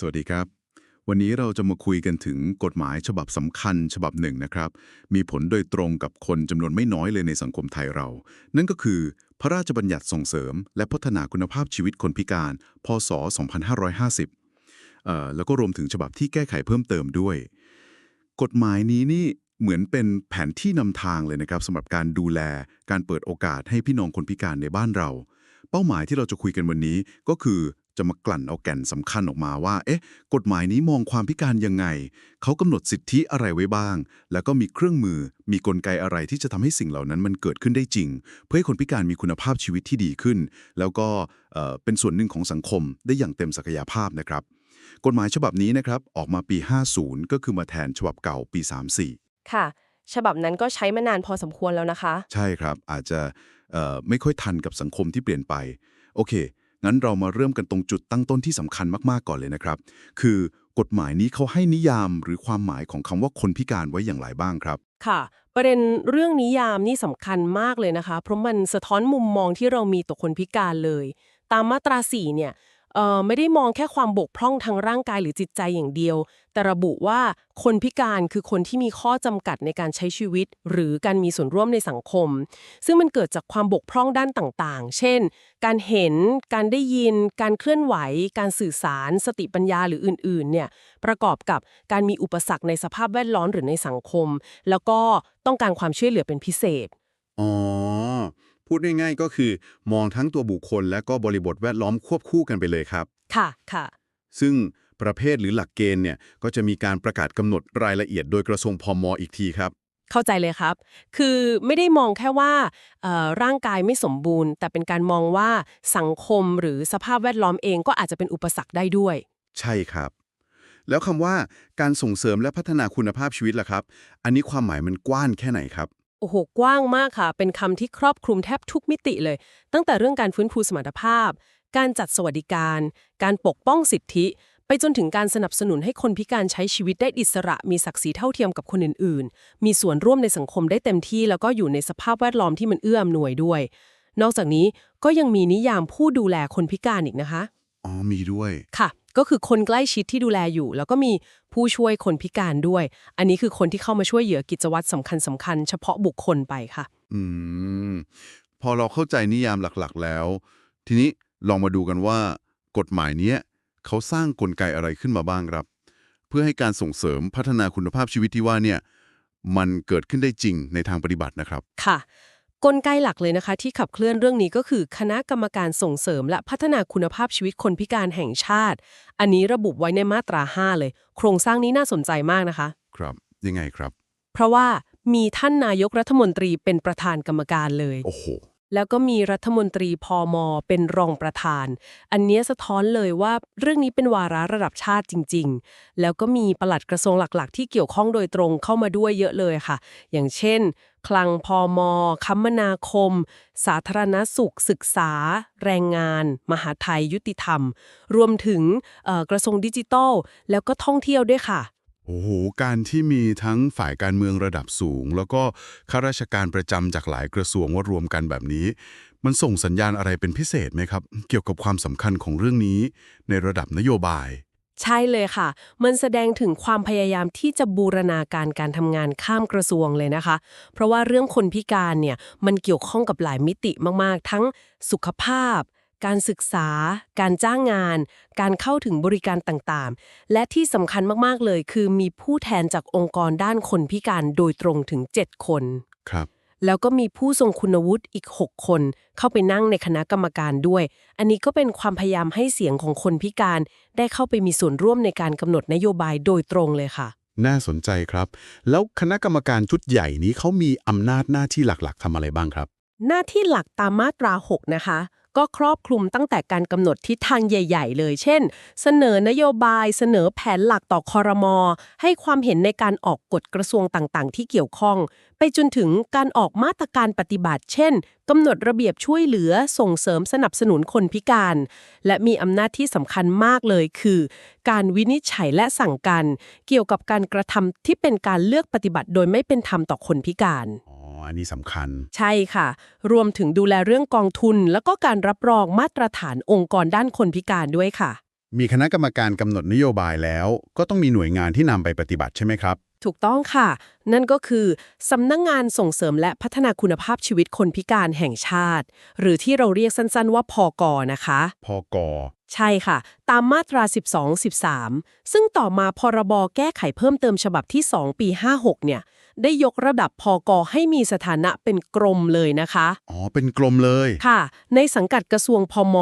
สวัสดีครับ วันนี้เราจะมาคุยกันถึงกฎหมายฉบับสำคัญฉบับหนึ่งนะครับ มีผลโดยตรงกับคนจำนวนไม่น้อยเลยในสังคมไทยเรา นั่นก็คือ พระราชบัญญัติส่งเสริม และพัฒนาคุณภาพชีวิตคนพิการ พศ 2550เอ่อแล้วก็รวมถึงฉบับที่แก้ไขเพิ่มเติมด้วย กฎหมายนี้นี่เหมือนเป็นแผนที่นำทางเลยนะครับสำหรับการดูแลการเปิดโอกาสให้พี่น้องคนพิการในบ้านเรา เป้าหมายที่เราจะคุยกันวันนี้ก็คือ จะมากลั่นเอาแก่นสำคัญออกมาว่า เอ๊ะ กฎหมายนี้มองความพิการยังไง เขากำหนดสิทธิอะไรไว้บ้าง แล้วก็มีเครื่องมือ มีกลไกอะไรที่จะทำให้สิ่งเหล่านั้นมันเกิดขึ้นได้จริง เพื่อให้คนพิการมีคุณภาพชีวิตที่ดีขึ้น แล้วก็เอ่อเป็นส่วนหนึ่งของสังคมได้อย่างเต็มศักยภาพนะครับ กฎหมายฉบับนี้นะครับออกมาปี 50 ก็คือมาแทนฉบับเก่าปี 34 ค่ะ ฉบับนั้นก็ใช้มานานพอสมควรแล้วนะคะ ใช่ครับอาจจะเอ่อไม่ค่อยทันกับสังคมที่เปลี่ยนไปโอเค งั้นเรามาเริ่มกันตรงจุดตั้งต้นที่สำคัญมากๆก่อนเลยนะครับ คือกฎหมายนี้เขาให้นิยามหรือความหมายของคำว่าคนพิการไว้อย่างไรบ้างครับ ค่ะ ประเด็นเรื่องนิยามนี่สำคัญมากเลยนะคะ เพราะมันสะท้อนมุมมองที่เรามีต่อคนพิการเลย ตามมาตรา4เนี่ย ไม่ได้มองแค่ความบกพร่องทางร่างกายหรือจิตใจอย่างเดียว แต่ระบุว่าคนพิการคือคนที่มีข้อจำกัดในการใช้ชีวิต หรือการมีส่วนร่วมในสังคม ซึ่งมันเกิดจากความบกพร่องด้านต่างๆ เช่น การเห็น การได้ยิน การเคลื่อนไหว การสื่อสาร สติปัญญาหรืออื่นๆ เนี่ยประกอบกับการมีอุปสรรคในสภาพแวดล้อมหรือในสังคม แล้วก็ต้องการความช่วยเหลือเป็นพิเศษอ๋อ พูดง่ายๆก็คือ มองทั้งตัวบุคคล และก็บริบทแวดล้อมควบคู่กันไปเลยครับ ค่ะค่ะ ซึ่งประเภทหรือหลักเกณฑ์เนี่ยก็จะมีการประกาศกำหนดรายละเอียดโดยกระทรวงพมอีกทีครับ เข้าใจเลยครับ คือไม่ได้มองแค่ว่าเอ่อร่างกายไม่สมบูรณ์ แต่เป็นการมองว่าสังคมหรือสภาพแวดล้อมเองก็อาจจะเป็นอุปสรรคได้ด้วย ใช่ครับ แล้วคำว่าการส่งเสริมและพัฒนาคุณภาพชีวิตล่ะครับ อันนี้ความหมายมันกว้างแค่ไหนครับ โอ้โห กว้างมากค่ะ เป็นคำที่ครอบคลุมแทบทุกมิติเลย ตั้งแต่เรื่องการฟื้นฟูสมรรถภาพ การจัดสวัสดิการ การปกป้องสิทธิ ไปจนถึงการสนับสนุนให้คนพิการใช้ชีวิตได้อิสระ มีศักดิ์ศรีเท่าเทียมกับคนอื่น ๆ มีส่วนร่วมในสังคมได้เต็มที่ แล้วก็อยู่ในสภาพแวดล้อมที่มันเอื้ออำนวยด้วย นอกจากนี้ก็ยังมีนิยามผู้ดูแลคนพิการอีกนะคะ อ๋อ มีด้วย ค่ะ ก็คือคนใกล้ชิดที่ดูแลอยู่ แล้วก็มีผู้ช่วยคนพิการด้วย อันนี้คือคนที่เข้ามาช่วยเหลือกิจวัตรสำคัญสำคัญๆเฉพาะบุคคลไปค่ะ อืม พอเราเข้าใจนิยามหลักๆ แล้ว ทีนี้ลองมาดูกันว่า กฎหมายเนี้ยเขาสร้างกลไกอะไรขึ้นมาบ้างครับ เพื่อให้การส่งเสริมพัฒนาคุณภาพชีวิตที่ว่าเนี่ยมันเกิดขึ้นได้จริงในทางปฏิบัตินะครับ ค่ะ กลไกหลักเลยนะคะ ที่ขับเคลื่อนเรื่องนี้ก็คือ คณะกรรมการส่งเสริม และพัฒนาคุณภาพชีวิตคนพิการแห่งชาติ อันนี้ระบุไว้ในมาตรา 5 เลย โครงสร้างนี้น่าสนใจมากนะคะ ครับ ยังไงครับ เพราะว่ามีท่านนายกรัฐมนตรีเป็นประธานกรรมการเลย โอ้โห แล้วก็มีรัฐมนตรีพอมเป็นรองประธาน อันนี้สะท้อนเลยว่าเรื่องนี้เป็นวาระระดับชาติจริง ๆ แล้วก็มีปลัดกระทรวงหลักๆ ที่เกี่ยวข้องโดยตรงเข้ามาด้วยเยอะเลยค่ะ อย่างเช่น คลังพอมคมนาคม สาธารณสุข ศึกษา แรงงาน มหาไทยยุติธรรม รวมถึงกระทรวงดิจิทัล แล้วก็ท่องเที่ยวด้วยค่ะ โอ้โห การที่มีทั้งฝ่ายการเมืองระดับสูง แล้วก็ข้าราชการประจำจากหลายกระทรวงว่ารวมกันแบบนี้ มันส่งสัญญาณอะไรเป็นพิเศษไหมครับ เกี่ยวกับความสำคัญของเรื่องนี้ ในระดับนโยบาย ใช่เลยค่ะ มันแสดงถึงความพยายามที่จะบูรณาการการทำงานข้ามกระทรวงเลยนะคะ เพราะว่าเรื่องคนพิการเนี่ยมันเกี่ยวข้องกับหลายมิติมากๆ ทั้งสุขภาพ การศึกษา การจ้างงาน การเข้าถึงบริการต่างๆ และที่สำคัญมากๆเลยคือมีผู้แทนจากองค์กรด้านคนพิการโดยตรงถึง 7 คน ครับ แล้วก็มีผู้ทรงคุณวุฒิอีก 6 คน เข้าไปนั่งในคณะกรรมการด้วย อันนี้ก็เป็นความพยายามให้เสียงของคนพิการ ได้เข้าไปมีส่วนร่วมในการกำหนดนโยบายโดยตรงเลยค่ะ น่าสนใจครับ แล้วคณะกรรมการชุดใหญ่นี้เขามีอำนาจหน้าที่หลักๆทำอะไรบ้างครับ หน้าที่หลักตามมาตรา 6 นะคะ ก็ครอบคลุมตั้งแต่การกำหนดทิศทางใหญ่ ๆ เลย เช่น เสนอนโยบาย เสนอแผนหลักต่อคอรมอให้ความเห็นในการออกกฎกระทรวงต่างๆ ที่เกี่ยวข้อง ไปจนถึงการออกมาตรการปฏิบัติ เช่นกำหนดระเบียบช่วยเหลือส่งเสริมสนับสนุนคนพิการ และมีอำนาจที่สำคัญมากเลยคือ การวินิจฉัยและสั่งการ เกี่ยวกับการกระทำที่เป็นการเลือกปฏิบัติโดยไม่เป็นธรรมต่อคนพิการ อ๋ออันนี้สำคัญ ใช่ค่ะ รวมถึงดูแลเรื่องกองทุน แล้วก็การรับรองมาตรฐานองค์กรด้านคนพิการด้วยค่ะ มีคณะกรรมการกำหนดนโยบายแล้ว ก็ต้องมีหน่วยงานที่นำไปปฏิบัติใช่ไหมครับ ถูกต้องค่ะ นั่นก็คือสำนักงงานส่งเสริมและพัฒนาคุณภาพชีวิตคนพิการแห่งชาติ หรือที่เราเรียกสั้นๆ ว่าพอกอนะคะ พอกอใช่ค่ะ ตามมาตรา 12 13 ซึ่งต่อมาพรบแก้ไขเพิ่มเติมฉบับที่ 2 ปี 56 เนี่ย ได้ยกระดับพอกอให้มีสถานะเป็นกรมเลยนะคะ อ๋อ เป็นกลมเลย ค่ะ ในสังกัดกระทรวงพม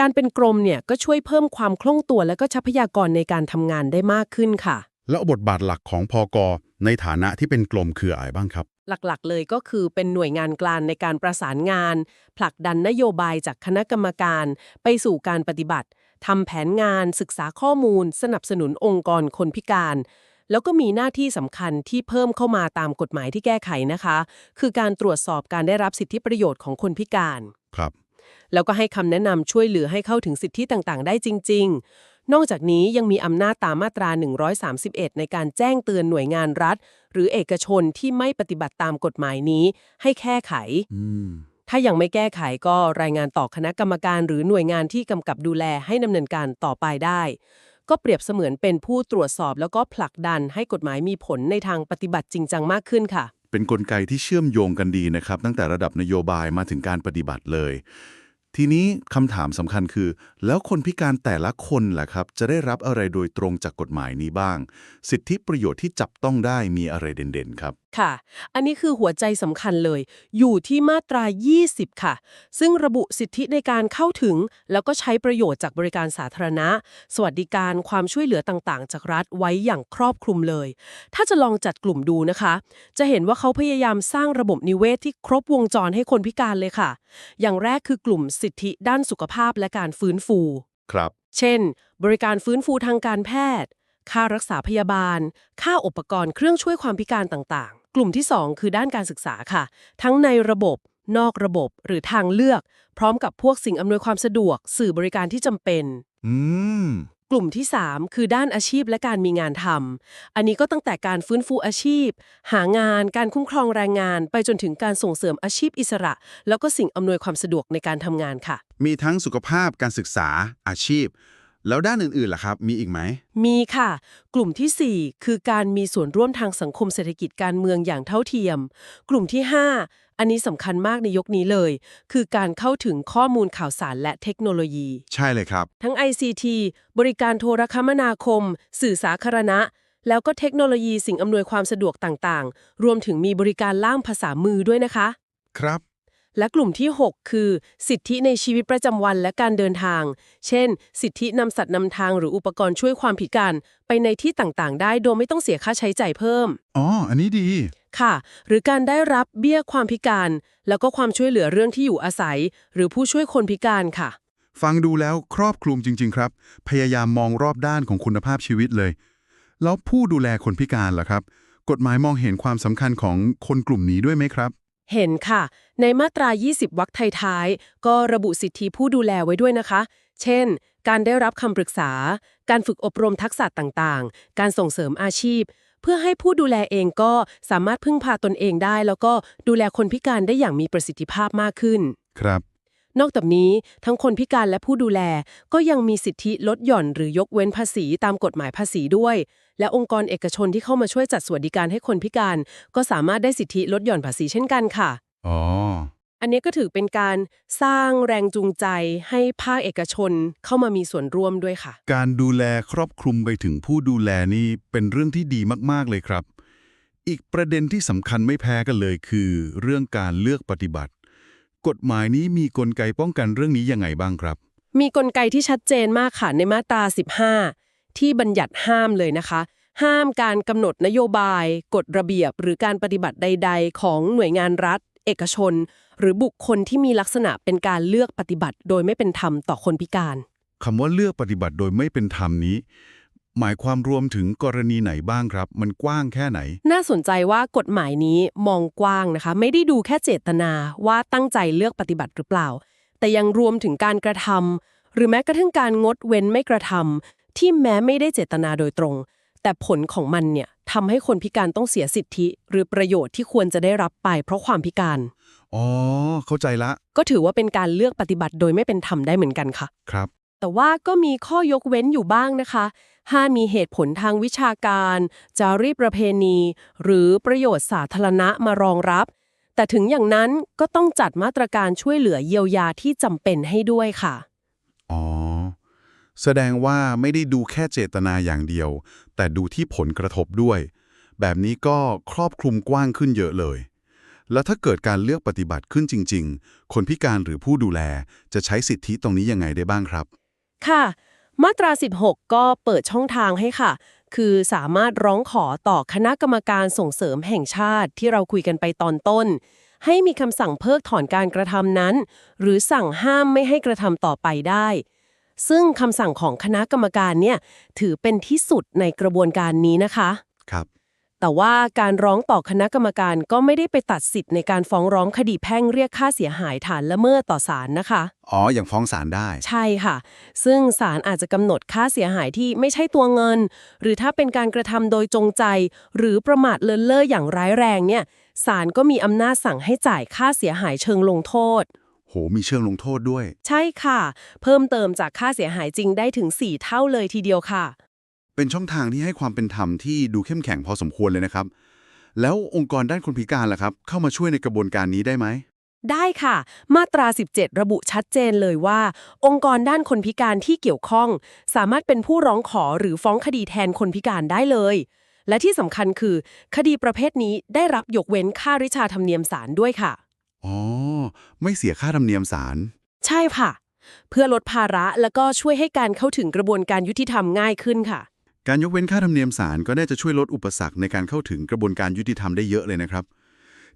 การเป็นกรมเนี่ยก็ช่วยเพิ่มความคล่องตัวและก็ทรัพยากรในการทำงานได้มากขึ้นค่ะ แล้วบทบาทหลักของพอกอในฐานะที่เป็นกลมคืออะไรบ้างครับ หลักๆ เลยก็คือเป็นหน่วยงานกลางในการประสานงาน ผลักดันนโยบายจากคณะกรรมการ ไปสู่การปฏิบัติทำแผนงานศึกษาข้อมูล สนับสนุนองค์กรคนพิการ แล้วก็มีหน้าที่สำคัญที่เพิ่มเข้ามาตามกฎหมายที่แก้ไขนะคะ คือการตรวจสอบการได้รับสิทธิประโยชน์ของคนพิการ ครับ แล้วก็ให้คำแนะนำช่วยเหลือให้เข้าถึงสิทธิต่างๆ ได้จริง ๆ นอกจากนี้ยังมีอำนาจตามมาตรา 131 ในการแจ้งเตือนหน่วยงานรัฐ หรือเอกชนที่ไม่ปฏิบัติตามกฎหมายนี้ ให้แก้ไขอืมถ้ายังไม่แก้ไขก็รายงานต่อคณะกรรมการหรือหน่วยงานที่กำกับดูแลให้ดำเนินการต่อไปได้ ก็เปรียบเสมือนเป็นผู้ตรวจสอบแล้วก็ผลักดันให้กฎหมายมีผลในทางปฏิบัติจริงจังมากขึ้นค่ะ เป็นนกลไกที่เชื่อมโยงกันดีนะครับ ตั้งแต่ระดับนโยบายมาถึงการปฏิบัติเลย ทีนี้คำถามสำคัญคือ แล้วคนพิการแต่ละคนล่ะครับ จะได้รับอะไรโดยตรงจากกฎหมายนี้บ้าง สิทธิประโยชน์ที่จับต้องได้มีอะไรเด่นๆ ครับ ค่ะ อันนี้คือหัวใจสำคัญเลย อยู่ที่มาตรา 20 ค่ะ ซึ่งระบุสิทธิในการเข้าถึง แล้วก็ใช้ประโยชน์จากบริการสาธารณะ สวัสดิการความช่วยเหลือต่างๆ จากรัฐไว้อย่างครอบคลุมเลย ถ้าจะลองจัดกลุ่มดูนะคะ จะเห็นว่าเขาพยายามสร้างระบบนิเวศที่ครบวงจรให้คนพิการเลยค่ะ อย่างแรกคือกลุ่มสิทธิด้านสุขภาพและการฟื้นฟู ครับ เช่น บริการฟื้นฟูทางการแพทย์ ค่ารักษาพยาบาล ค่าอุปกรณ์เครื่องช่วยความพิการต่างๆ กลุ่มที่ 2 คือด้านการศึกษาค่ะ ทั้งในระบบ นอกระบบหรือทางเลือก พร้อมกับพวกสิ่งอำนวยความสะดวก สื่อบริการที่จำเป็น อืม กลุ่มที่ 3 คือด้านอาชีพและการมีงานทำ อันนี้ก็ตั้งแต่การฟื้นฟูอาชีพ หางาน การคุ้มครองแรงงาน ไปจนถึงการส่งเสริมอาชีพอิสระ แล้วก็สิ่งอำนวยความสะดวกในการทำงานค่ะ มีทั้งสุขภาพการศึกษาอาชีพ แล้วด้านอื่นๆล่ะครับ มีอีกไหม มีค่ะ กลุ่มทีสี่4 คือการมีส่วนร่วมทางสังคมเศรษฐกิจการเมืองอย่างเท่าเทียม กลุ่มที่ 5 อันนี้สำคัญมากในยกนี้เลย คือการเข้าถึงข้อมูลข่าวสารและเทคโนโลยี ใช่เลยครับ ทั้ง ICT บริการโทรคมนาคม สื่อสาธารณะ แล้วก็เทคโนโลยีสิ่งอำนวยความสะดวกต่างๆ รวมถึงมีบริการล่ามภาษามือด้วยนะคะ ครับและกลุ่มที่ 6 คือ สิทธิในชีวิตประจำวันและการเดินทาง เช่น สิทธินำสัตว์นำทางหรืออุปกรณ์ช่วยความพิการ ไปในที่ต่างๆ ได้โดยไม่ต้องเสียค่าใช้จ่ายเพิ่ม อ๋อ อันนี้ดี ค่ะ หรือการได้รับเบี้ยความพิการ แล้วก็ความช่วยเหลือเรื่องที่อยู่อาศัย หรือผู้ช่วยคนพิการค่ะ ฟังดูแล้วครอบคลุมจริง ๆ ครับ พยายามมองรอบด้านของคุณภาพชีวิตเลย แล้วผู้ดูแลคนพิการล่ะครับ กฎหมายมองเห็นความสำคัญของคนกลุ่มนี้ด้วยไหมครับ เห็นค่ะ ในมาตรา 20 วรรคท้ายๆ ก็ระบุสิทธิผู้ดูแลไว้ด้วยนะคะ เช่น การได้รับคำปรึกษา การฝึกอบรมทักษะต่างๆ การส่งเสริมอาชีพ เพื่อให้ผู้ดูแลเองก็สามารถพึ่งพาตนเองได้ แล้วก็ดูแลคนพิการได้อย่างมีประสิทธิภาพมากขึ้น ครับ นอกจากนี้ทั้งคนพิการและผู้ดูแลก็ยังมีสิทธิลดหย่อนหรือยกเว้นภาษีตามกฎหมายภาษีด้วย และองค์กรเอกชนที่เข้ามาช่วยจัดสวัสดิการให้คนพิการ ก็สามารถได้สิทธิลดหย่อนภาษีเช่นกันค่ะ อ๋อ อันนี้ก็ถือเป็นการสร้างแรงจูงใจให้ภาคเอกชนเข้ามามีส่วนร่วมด้วยค่ะ การดูแลครอบคลุมไปถึงผู้ดูแลนี่เป็นเรื่องที่ดีมากๆเลยครับ อีกประเด็นที่สำคัญไม่แพ้กันเลยคือ เรื่องการเลือกปฏิบัติ กฎหมายนี้มีกลไกป้องกันเรื่องนี้ยังไงบ้างครับ มีกลไกที่ชัดเจนมากค่ะในมาตรา 15 ที่บัญญัติห้ามเลยนะคะห้ามการกำหนดนโยบาย กฎระเบียบ หรือการปฏิบัติใด ๆ ของหน่วยงานรัฐ เอกชน หรือบุคคลที่มีลักษณะเป็นการเลือกปฏิบัติ โดยไม่เป็นธรรมต่อคนพิการ คำว่าเลือกปฏิบัติโดยไม่เป็นธรรมนี้ หมายความรวมถึงกรณีไหนบ้างครับ มันกว้างแค่ไหน น่าสนใจว่ากฎหมายนี้มองกว้างนะคะ ไม่ได้ดูแค่เจตนาว่าตั้งใจเลือกปฏิบัติหรือเปล่า แต่ยังรวมถึงการกระทำหรือแม้กระทั่งการงดเว้นไม่กระทำที่แม้ไม่ได้เจตนาโดยตรง แต่ผลของมันเนี่ยทำให้คนพิการต้องเสียสิทธิ หรือประโยชน์ที่ควรจะได้รับไป เพราะความพิการ อ๋อ เข้าใจละ ก็ถือว่าเป็นการเลือกปฏิบัติโดยไม่เป็นธรรมได้เหมือนกันค่ะ ครับ แต่ว่าก็มีข้อยกเว้นอยู่บ้างนะคะห้ามมีเหตุผลทางวิชาการ จารีตประเพณี หรือประโยชน์สาธารณะมารองรับ แต่ถึงอย่างนั้นก็ต้องจัดมาตรการช่วยเหลือเยียวยาที่จำเป็นให้ด้วยค่ะ อ๋อ แสดงว่าไม่ได้ดูแค่เจตนาอย่างเดียว แต่ดูที่ผลกระทบด้วย แบบนี้ก็ครอบคลุมกว้างขึ้นเยอะเลย แล้วถ้าเกิดการเลือกปฏิบัติขึ้นจริง ๆ คนพิการหรือผู้ดูแลจะใช้สิทธิตรงนี้ยังไงได้บ้างครับ ค่ะ มาตรา 16 ก็เปิดช่องทางให้ค่ะ คือสามารถร้องขอต่อคณะกรรมการส่งเสริมแห่งชาติที่เราคุยกันไปตอนต้น ให้มีคำสั่งเพิกถอนการกระทำนั้น หรือสั่งห้ามไม่ให้กระทำต่อไปได้ ซึ่งคำสั่งของคณะกรรมการเนี่ยถือเป็นที่สุดในกระบวนการนี้นะคะ ครับ แต่ว่าการร้องต่อคณะกรรมการก็ไม่ได้ไปตัดสิทธิ์ในการฟ้องร้องคดีแพ่งเรียกค่าเสียหายฐานละเมิดต่อศาลนะคะ อ๋อ อย่างฟ้องศาลได้ ใช่ค่ะ ซึ่งศาลอาจจะกำหนดค่าเสียหายที่ไม่ใช่ตัวเงิน หรือถ้าเป็นการกระทำโดยจงใจ หรือประมาทเลินเล่ออย่างร้ายแรงเนี่ยศาลก็มีอำนาจสั่งให้จ่ายค่าเสียหายเชิงลงโทษ โห มีเชิงลงโทษด้วย ใช่ค่ะ เพิ่มเติมจากค่าเสียหายจริงได้ถึง 4 เท่าเลยทีเดียวค่ะ เป็นช่องทางที่ให้ความเป็นธรรมที่ดูเข้มแข็งพอสมควรเลยนะครับ แล้วองค์กรด้านคนพิการล่ะครับ เข้ามาช่วยในกระบวนการนี้ได้ไหมได้ค่ะ มาตรา 17 ระบุชัดเจนเลยว่า องค์กรด้านคนพิการที่เกี่ยวข้อง สามารถเป็นผู้ร้องขอหรือฟ้องคดีแทนคนพิการได้เลย และที่สำคัญคือ คดีประเภทนี้ได้รับยกเว้นค่าริชาธรรมเนียมศาลด้วยค่ะ อ๋อ ไม่เสียค่าธรรมเนียมศาลใช่ค่ะ เพื่อลดภาระแล้วก็ช่วยให้การเข้าถึงกระบวนการยุติธรรมง่ายขึ้นค่ะ การยกเว้นค่าธรรมเนียมศาลก็น่าจะช่วยลดอุปสรรคในการเข้าถึงกระบวนการยุติธรรมได้เยอะเลยนะครับ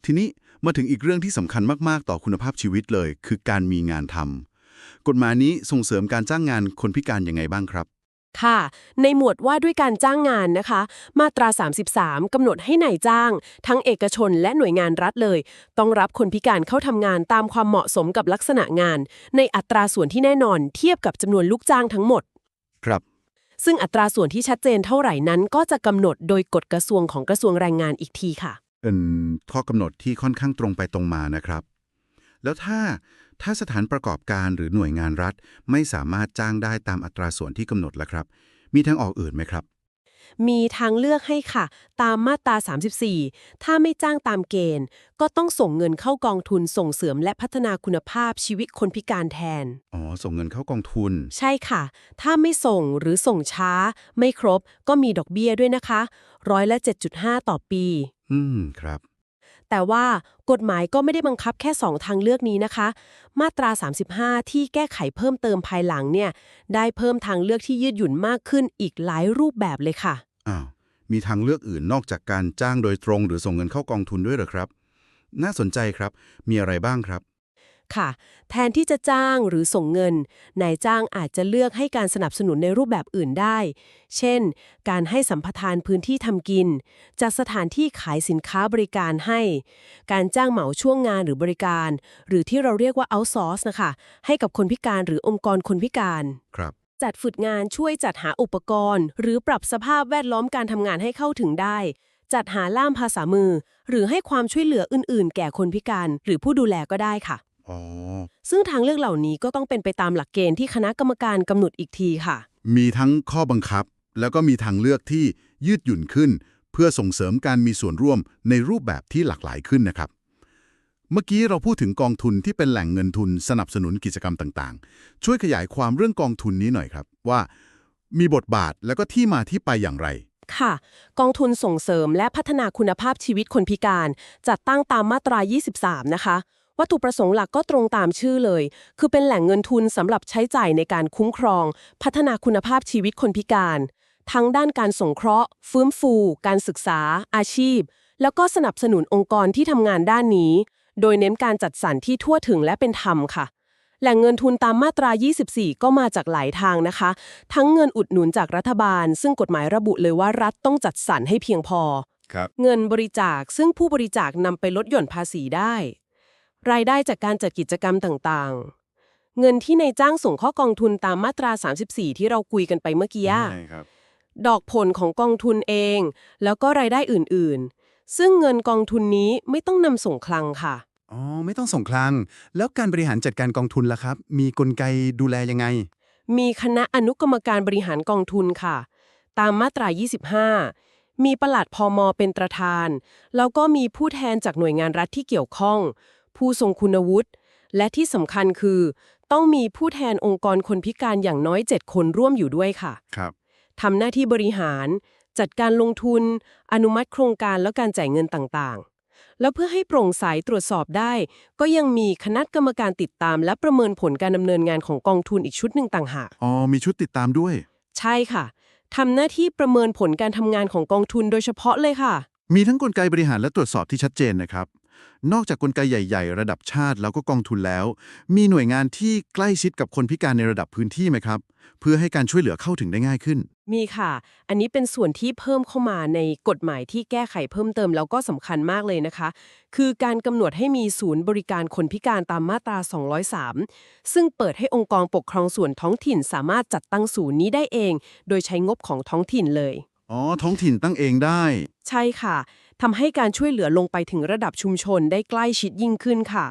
ทีนี้มาถึงอีกเรื่องที่สำคัญมาก ๆ ต่อคุณภาพชีวิตเลย คือการมีงานทำกฎหมายนี้ส่งเสริมการจ้างงานคนพิการยังไงบ้างครับ ค่ะ ในหมวดว่าด้วยการจ้างงานนะคะ มาตรา 33กำหนดให้นายจ้าง ทั้งเอกชนและหน่วยงานรัฐเลย ต้องรับคนพิการเข้าทำงานตามความเหมาะสมกับลักษณะงาน ในอัตราส่วนที่แน่นอนเทียบกับจำนวนลูกจ้างทั้งหมด ครับ ซึ่งอัตราส่วนที่ชัดเจนเท่าไหร่นั้น ก็จะกำหนดโดยกฎกระทรวงของกระทรวงแรงงานอีกทีค่ะ เป็นข้อกำหนดที่ค่อนข้างตรงไปตรงมานะครับ แล้วถ้าถ้าสถานประกอบการหรือหน่วยงานรัฐ ไม่สามารถจ้างได้ตามอัตราส่วนที่กำหนดแล้วครับ มีทางออกอื่นไหมครับ มีทางเลือกให้ค่ะ ตามมาตรา 34 ถ้าไม่จ้างตามเกณฑ์ ก็ต้องส่งเงินเข้ากองทุนส่งเสริมและพัฒนาคุณภาพชีวิตคนพิการแทน อ๋อ ส่งเงินเข้ากองทุน ใช่ค่ะ ถ้าไม่ส่งหรือส่งช้า ไม่ครบก็มีดอกเบี้ยด้วยนะคะ ร้อยละ 7.5 ต่อปี อืม ครับ แต่ว่ากฎหมายก็ไม่ได้บังคับแค่ 2 ทางเลือกนี้นะคะ มาตรา 35 ที่แก้ไขเพิ่มเติมภายหลังเนี่ย ได้เพิ่มทางเลือกที่ยืดหยุ่นมากขึ้นอีกหลายรูปแบบเลยค่ะ อ้าว มีทางเลือกอื่นนอกจากการจ้างโดยตรง หรือส่งเงินเข้ากองทุนด้วยหรอครับ น่าสนใจครับ มีอะไรบ้างครับ ค่ะ แทนที่จะจ้างหรือส่งเงิน นายจ้างอาจจะเลือกให้การสนับสนุนในรูปแบบอื่นได้ เช่น การให้สัมปทานพื้นที่ทำกินจากสถานที่ขายสินค้าบริการให้ การจ้างเหมาช่วงงานหรือบริการ หรือที่เราเรียกว่า outsource นะคะ ให้กับคนพิการหรือองค์กรคนพิการครับจัดฝึกงานช่วยจัดหาอุปกรณ์ หรือปรับสภาพแวดล้อมการทำงานให้เข้าถึงได้ จัดหาล่ามภาษามือ หรือให้ความช่วยเหลืออื่น ๆ แก่คนพิการ หรือผู้ดูแลก็ได้ค่ะ อ๋อ ซึ่งทางเลือกเหล่านี้ก็ต้องเป็นไปตามหลักเกณฑ์ที่คณะกรรมการกำหนดอีกทีค่ะ มีทั้งข้อบังคับ แล้วก็มีทางเลือกที่ยืดหยุ่นขึ้น เพื่อส่งเสริมการมีส่วนร่วมในรูปแบบที่หลากหลายขึ้นนะครับ เมื่อกี้เราพูดถึงกองทุนที่เป็นแหล่งเงินทุนสนับสนุนกิจกรรมต่างๆ ช่วยขยายความเรื่องกองทุนนี้หน่อยครับว่า มีบทบาทแล้วก็ที่มาที่ไปอย่างไรค่ะ กองทุนส่งเสริมและพัฒนาคุณภาพชีวิตคนพิการ จัดตั้งตามมาตรา 23 นะคะ วัตถุประสงค์หลักก็ตรงตามชื่อเลย คือเป็นแหล่งเงินทุนสำหรับใช้จ่ายในการคุ้มครอง พัฒนาคุณภาพชีวิตคนพิการ ทั้งด้านการสงเคราะห์ ฟื้นฟู การศึกษา อาชีพ แล้วก็สนับสนุนองค์กรที่ทำงานด้านนี้ โดยเน้นการจัดสรรที่ทั่วถึงและเป็นธรรมค่ะแหล่งเงินทุนตามมาตรา 24 ก็มาจากหลายทางนะคะ ทั้งเงินอุดหนุนจากรัฐบาล ซึ่งกฎหมายระบุเลยว่ารัฐต้องจัดสรรให้เพียงพอครับเงินบริจาคซึ่งผู้บริจาคนำไปลดหย่อนภาษีได้ รายได้จากการจัดกิจกรรมต่างๆ เงินที่ในายจ้างส่งเข้ากองทุนตามมาตรา 34 ที่เราคุยกันไปเมื่อกี้อะใช่ครับ ดอกผลของกองทุนเอง แล้วก็รายได้อื่นๆ ซึ่งเงินกองทุนนี้ไม่ต้องนำส่งคลังค่ะ อ๋อ ไม่ต้องส่งคลัง แล้วการบริหารจัดการกองทุนล่ะครับ มีกลไกดูแลยังไง มีคณะอนุกรรมการบริหารกองทุนค่ะ ตามมาตรา 25 มีประหลัดพอมอเป็นประธาน แล้วก็มีผู้แทนจากหน่วยงานรัฐที่เกี่ยวข้อง ผู้ทรงคุณวุฒิ และที่สำคัญคือ ต้องมีผู้แทนองค์กรคนพิการอย่างน้อย 7 คนร่วมอยู่ด้วยค่ะครับทำหน้าที่บริหาร จัดการลงทุน อนุมัติโครงการและการจ่ายเงินต่างๆ แล้วเพื่อให้โปร่งใสตรวจสอบได้ ก็ยังมีคณะกรรมการติดตาม และประเมินผลการดำเนินงานของกองทุนอีกชุดหนึ่งต่างหากอ๋อมีชุดติดตามด้วย ใช่ค่ะทำหน้าที่ประเมินผลการทำงานของกองทุนโดยเฉพาะเลยค่ะ มีทั้งกลไกบริหารและตรวจสอบที่ชัดเจนนะครับ นอกจากกลไกใหญ่ ๆ ระดับชาติแล้วก็กองทุนแล้ว มีหน่วยงานที่ใกล้ชิดกับคนพิการในระดับพื้นที่ไหมครับ เพื่อให้การช่วยเหลือเข้าถึงได้ง่ายขึ้น มีค่ะ อันนี้เป็นส่วนที่เพิ่มเข้ามาในกฎหมายที่แก้ไขเพิ่มเติมแล้วก็สำคัญมากเลยนะคะ คือการกำหนดให้มีศูนย์บริการคนพิการตามมาตรา 203 ซึ่งเปิดให้องค์กรปกครองส่วนท้องถิ่นสามารถจัดตั้งศูนย์นี้ได้เอง โดยใช้งบของท้องถิ่นเลย อ๋อ ท้องถิ่นตั้งเองได้ ใช่ค่ะ ทำให้การช่วยเหลือลงไปถึงระดับชุมชนได้ใกล้ชิดยิ่งขึ้นค่ะ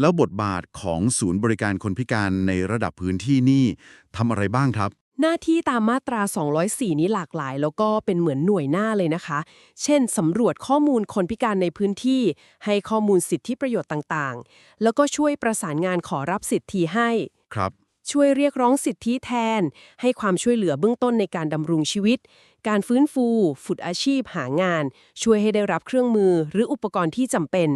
แล้วบทบาทของศูนย์บริการคนพิการในระดับพื้นที่นี่ทำอะไรบ้างครับ หน้าที่ตามมาตรา 204 นี้หลากหลาย แล้วก็เป็นเหมือนหน่วยหน้าเลยนะคะ เช่นสำรวจข้อมูลคนพิการในพื้นที่ ให้ข้อมูลสิทธิประโยชน์ต่างๆ แล้วก็ช่วยประสานงานขอรับสิทธิให้ ครับ ช่วยเรียกร้องสิทธิแทน ให้ความช่วยเหลือเบื้องต้นในการดำรงชีวิต การฟื้นฟู ฝึกอาชีพหางาน ช่วยให้ได้รับเครื่องมือหรืออุปกรณ์ที่จำเป็น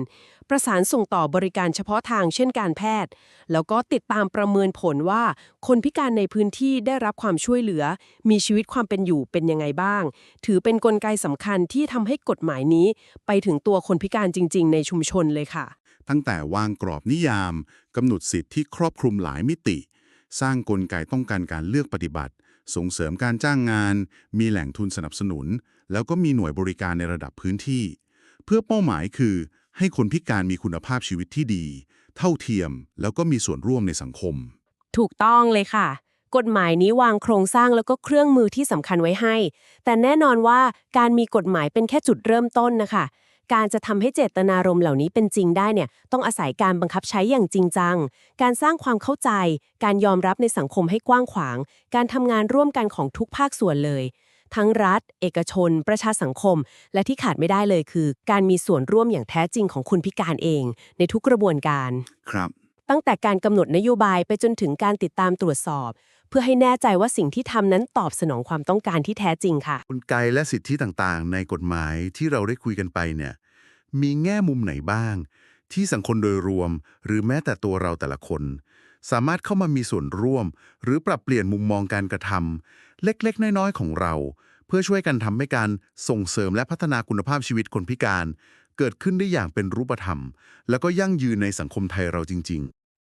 ประสานส่งต่อบริการเฉพาะทางเช่นการแพทย์ แล้วก็ติดตามประเมินผลว่า คนพิการในพื้นที่ได้รับความช่วยเหลือ มีชีวิตความเป็นอยู่เป็นยังไงบ้าง ถือเป็นนกลไกสำคัญที่ทำให้กฎหมายนี้ ไปถึงตัวคนพิการจริง ๆ ในชุมชนเลยค่ะ ตั้งแต่วางกรอบนิยามกำหนดสิทธิที่ครอบคลุมหลายมิติ สร้างกลไกต้องการการเลือกปฏิบัติ ส่งเสริมการจ้างงาน มีแหล่งทุนสนับสนุน แล้วก็มีหน่วยบริการในระดับพื้นที่ เพื่อเป้าหมายคือ ให้คนพิการมีคุณภาพชีวิตที่ดี เท่าเทียม แล้วก็มีส่วนร่วมในสังคม ถูกต้องเลยค่ะ กฎหมายนี้วางโครงสร้างแล้วก็เครื่องมือที่สำคัญไว้ให้ แต่แน่นอนว่าการมีกฎหมายเป็นแค่จุดเริ่มต้นนะคะ การจะทำให้เจตนารมณ์เหล่านี้เป็นจริงได้เนี่ยต้องอาศัยการบังคับใช้อย่างจริงจัง การสร้างความเข้าใจ การยอมรับในสังคมให้กว้างขวาง การทำงานร่วมกันของทุกภาคส่วนเลย ทั้งรัฐ เอกชน ประชาสังคม และที่ขาดไม่ได้เลยคือ การมีส่วนร่วมอย่างแท้จริงของคุณพิการเอง ในทุกกระบวนการ ครับ ตั้งแต่การกำหนดนโยบายไปจนถึงการติดตามตรวจสอบเพื่อให้แน่ใจว่าสิ่งที่ทำนั้นตอบสนองความต้องการที่แท้จริงค่ะ กลไกและสิทธิต่างๆ ในกฎหมายที่เราได้คุยกันไปเนี่ยมีแง่มุมไหนบ้าง ที่สังคมโดยรวม หรือแม้แต่ตัวเราแต่ละคน สามารถเข้ามามีส่วนร่วม หรือปรับเปลี่ยนมุมมองการกระทำเล็กๆ น้อยๆ ของเรา เพื่อช่วยกันทำให้การส่งเสริมและพัฒนาคุณภาพชีวิตคนพิการ เกิดขึ้นได้อย่างเป็นรูปธรรม แล้วก็ยั่งยืนในสังคมไทยเราจริง ๆ